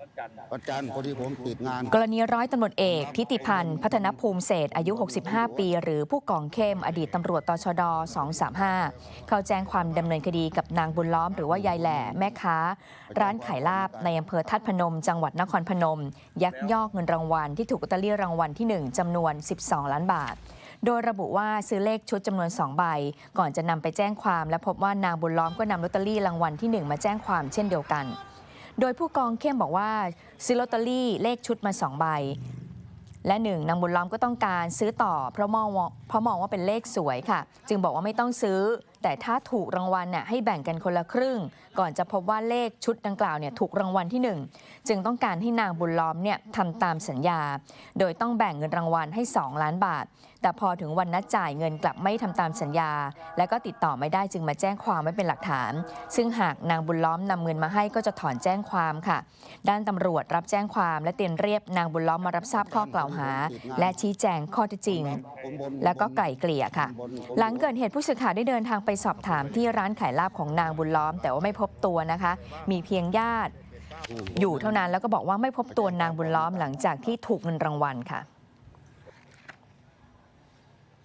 วันจันทร์พอดีผมติดงาน กรณีร้อยตำรวจเอก ทิติพันธ์ พัฒนภูมิเศษอายุ 65 ปี หรือผู้กองเข้มอดีตตำรวจตชด 235 เข้าแจ้งความดำเนินคดีกับนางบุญล้อมหรือว่ายายแหล่แม่ค้า ร้านขายลาบในอำเภอทัดพนม จังหวัดนครพนม ยักยอกเงินรางวัลที่ถูกลอตเตอรี่รางวัลที่ 1จำนวน 12 ล้านบาทโดยระบุว่าซื้อเลขชุดจำนวน 2 ใบ ก่อนจะนำไปแจ้งความ และพบว่านางบุญล้อมก็นำลอตเตอรี่รางวัลที่ 1 มาแจ้งความเช่นเดียวกัน โดยผู้กองเข้มบอกว่าซื้อลอตเตอรี่เลขชุดมา2ใบ และหนึ่งนางบุญล้อมก็ต้องการซื้อต่อเพราะมองเพราะมองว่าเป็นเลขสวยค่ะ จึงบอกว่าไม่ต้องซื้อ แต่ถ้าถูกรางวัลน่ะให้แบ่งกันคนละครึ่ง ก่อนจะพบว่าเลขชุดดังกล่าวเนี่ยถูกรางวัลที่หนึ่งจึงต้องการให้นางบุญล้อมเนี่ยทำตามสัญญา โดยต้องแบ่งเงินรางวัลให้ 2 ล้านบาท แต่พอถึงวันนัดจ่ายเงินกลับไม่ทำตามสัญญา และก็ติดต่อไม่ได้จึงมาแจ้งความไว้เป็นหลักฐาน ซึ่งหากนางบุญล้อมนำเงินมาให้ก็จะถอนแจ้งความค่ะ ด้านตำรวจรับแจ้งความและเตียนเรียบนางบุญล้อมมารับทราบข้อกล่าวหา และชี้แจงข้อเท็จจริง แล้วก็ไกล่เกลี่ยค่ะ หลังเกิดเหตุผู้สื่อข่าวได้เดินทางไปสอบถามที่ร้านขายลาบของนางบุญล้อม แต่ว่าไม่พบตัวนะคะ มีเพียงญาติอยู่เท่านั้นแล้วก็บอกว่าไม่พบตัวนางบุญล้อมหลังจากที่ถูกเงินรางวัลค่ะ